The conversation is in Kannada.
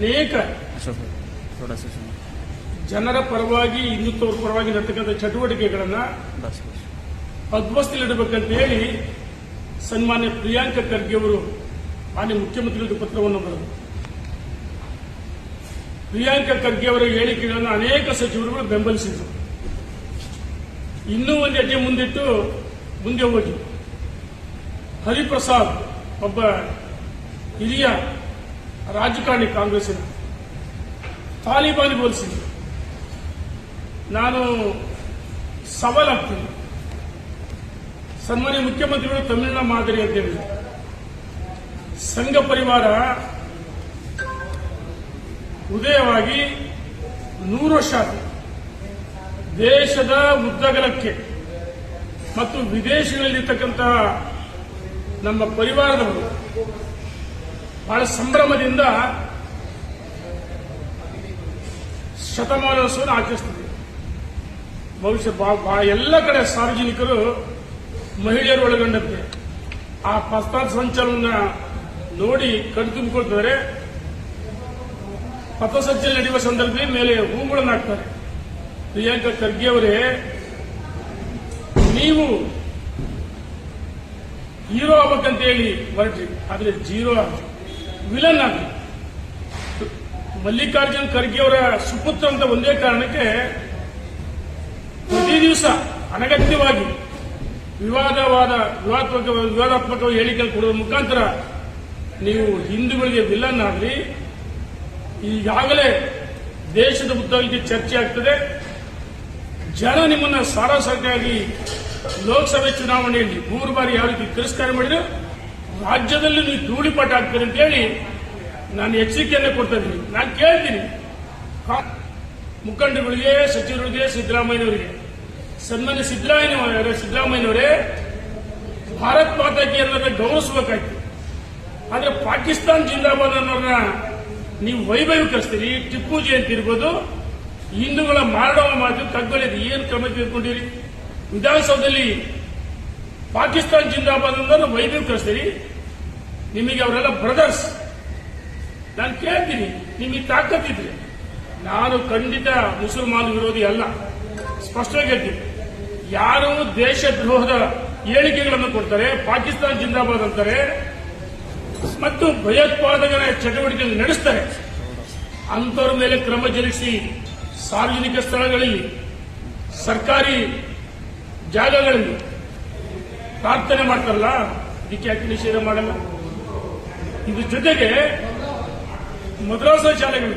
ಅನೇಕ ಜನರ ಪರವಾಗಿ ಹಿಂದುತ್ವ ಪರವಾಗಿ ನಡತಕ್ಕಂಥ ಚಟುವಟಿಕೆಗಳನ್ನ ಪದ್ಮಸ್ಥಲಿಡಬೇಕಂತ ಹೇಳಿ ಸನ್ಮಾನ್ಯ ಪ್ರಿಯಾಂಕ ಖರ್ಗೆ ಅವರು ಮಾನ್ಯ ಮುಖ್ಯಮಂತ್ರಿಗಳಿಗೆ ಪತ್ರವನ್ನು ಬರೆದರು. ಪ್ರಿಯಾಂಕ ಖರ್ಗೆ ಅವರ ಹೇಳಿಕೆಗಳನ್ನು ಅನೇಕ ಸಚಿವರುಗಳು ಬೆಂಬಲಿಸಿದರು. ಇನ್ನೂ ಒಂದು ಹೆಜ್ಜೆ ಮುಂದಿಟ್ಟು ಮುಂದೆ ಹೋಗಿ. ಹರಿಪ್ರಸಾದ್, ಒಬ್ಬ ಹಿರಿಯ ರಾಜಕಾರಣಿ ಕಾಂಗ್ರೆಸ್ಸಿನ ತಾಲಿಬಾನ್ ಹೋಲಿಸಿದ್ರು ನಾನು ಸವಾಲಾಗ್ತೀನಿ. ಸನ್ಮಾನ್ಯ ಮುಖ್ಯಮಂತ್ರಿಗಳು ತಮಿಳಿನ ಮಾದರಿ ಅಂತ ಹೇಳಿದ್ರು ಸಂಘ ಪರಿವಾರ ಉದಯವಾಗಿ ನೂರು ವರ್ಷ. ದೇಶದ ಉದ್ದಗಲಕ್ಕೆ ಮತ್ತು ವಿದೇಶಗಳಲ್ಲಿರ್ತಕ್ಕಂತಹ ನಮ್ಮ ಪರಿವಾರದವರು ಬಹಳ ಸಂಭ್ರಮದಿಂದ ಶತಮಾನೋತ್ಸವವನ್ನು ಆಚರಿಸ್ತಿದೆ ಬಹುಶಃ ಎಲ್ಲ ಕಡೆ ಸಾರ್ವಜನಿಕರು ಮಹಿಳೆಯರು ಒಳಗೊಂಡಂತೆ. ಆ ಪಥ ಸಂಚಲನ ನೋಡಿ ಕಣ್ ತುಂಬಿಕೊಳ್ತಾರೆ. ಪಥಸಂಚಲನ ನಡೆಯುವ ಸಂದರ್ಭದಲ್ಲಿ ಮೇಲೆ ಹೂಗಳನ್ನು ಹಾಕ್ತಾರೆ. ಪ್ರಿಯಾಂಕಾ ಖರ್ಗೆ ಅವರೇ, ನೀವು ಹೀರೋ ಆಗ್ಬೇಕಂತ ಹೇಳಿ ಹೊರಟ್ರಿ. ಆದ್ರೆ ಜೀರೋ ವಿಲನ್ ಆಗಿ. ಮಲ್ಲಿಕಾರ್ಜುನ್ ಖರ್ಗೆ ಅವರ ಸುಪುತ್ರ ಅಂತ ಒಂದೇ ಕಾರಣಕ್ಕೆ ಪ್ರತಿ ದಿವಸ ಅನಗತ್ಯವಾಗಿ ವಿವಾದವಾದ, ವಿವಾದಾತ್ಮಕ ವಿವಾದಾತ್ಮಕ ಹೇಳಿಕೆ ಕೊಡುವ ಮುಖಾಂತರ ನೀವು ಹಿಂದೂಗಳಿಗೆ ವಿಲನ್ ಆಗಲಿ. ಈಗಾಗಲೇ ದೇಶದ ಉದ್ದಗಳಿಗೆ ಚರ್ಚೆ ಆಗ್ತದೆ. ಜನ ನಿಮ್ಮನ್ನ ಸಾರಾಸಾಟಿಯಾಗಿ ಲೋಕಸಭೆ ಚುನಾವಣೆಯಲ್ಲಿ ಮೂರು ಬಾರಿ ಯಾವ ರೀತಿ ತಿರಸ್ಕಾರ ಮಾಡಿದ್ರು? ರಾಜ್ಯದಲ್ಲಿ ನೀವು ಧೂಳಿಪಾಠ ಆಗ್ತೀರಿ ಅಂತ ಹೇಳಿ ನಾನು ಎಚ್ಚರಿಕೆಯನ್ನೇ ಕೊಡ್ತಾ ಇದ್ದೀನಿ. ನಾನು ಕೇಳ್ತೀನಿ. ಮುಖಂಡರುಗಳಿಗೆ ಸಚಿವರಿಗೆ ಸಿದ್ದರಾಮಯ್ಯನವರಿಗೆ. ಸನ್ಮಾನ್ಯ ಸಿದ್ದರಾಮಯ್ಯ ಸಿದ್ದರಾಮಯ್ಯನವರೇ, ಭಾರತ್ ಮಾತಾಕಿ ಅನ್ನೋದನ್ನ ಗೌರವಿಸಬೇಕಾಯ್ತು. ಆದ್ರೆ ಪಾಕಿಸ್ತಾನ್ ಜಿಂದಾಬಾದ್ ಅನ್ನೋದನ್ನ ನೀವು ವೈಭವೀಕರಿಸ್ತೀರಿ, ಟಿಪ್ಪು ಜಯಂತಿ ಇರ್ಬೋದು, ಹಿಂದೂಗಳ ಮಾರಾಟ ಮಾತು ಕಗ್ಗೊಲೆದು ಏನು ಕ್ರಮ ತೆಗೆದುಕೊಂಡಿರಿ? ವಿಧಾನಸೌಧದಲ್ಲಿ ಪಾಕಿಸ್ತಾನ್ ಜಿಂದಾಬಾದ್ ಅನ್ನೋದನ್ನ ವೈಭವೀಕರಿಸ್ತೀರಿ. ನಿಮಗೆ ಅವರೆಲ್ಲ ಬ್ರದರ್ಸ್ ನಾನು ಕೇಳ್ತೀನಿ, ನಿಮಗೆ ತಾಕತ್ತಿದ್ರೆ ನಾನು ಖಂಡಿತ ಮುಸಲ್ಮಾನ ವಿರೋಧಿ ಅಲ್ಲ. ಸ್ಪಷ್ಟವಾಗಿ ಹೇಳ್ತೀನಿ. ಯಾರು ದೇಶದ್ರೋಹದ ಹೇಳಿಕೆಗಳನ್ನು ಕೊಡ್ತಾರೆ, ಪಾಕಿಸ್ತಾನ ಜಿಂದಾಬಾದ್ ಅಂತಾರೆ, ಮತ್ತು ಭಯೋತ್ಪಾದಕರ ಚಟುವಟಿಕೆ ನಡೆಸ್ತಾರೆ. ಅಂಥವ್ರ ಮೇಲೆ ಕ್ರಮ ಜರುಗಿಸಿ ಸಾರ್ವಜನಿಕ ಸ್ಥಳಗಳಲ್ಲಿ, ಸರ್ಕಾರಿ ಜಾಗಗಳಲ್ಲಿ ಪ್ರಾರ್ಥನೆ ಮಾಡ್ತಾರಲ್ಲ? ಇದಕ್ಕೆ ಯಾಕೆ ನಿಷೇಧ ಮಾಡಲ್ಲ? ಇದ್ರ ಜೊತೆಗೆ ಮದ್ರಾಸ ಶಾಲೆಗಳು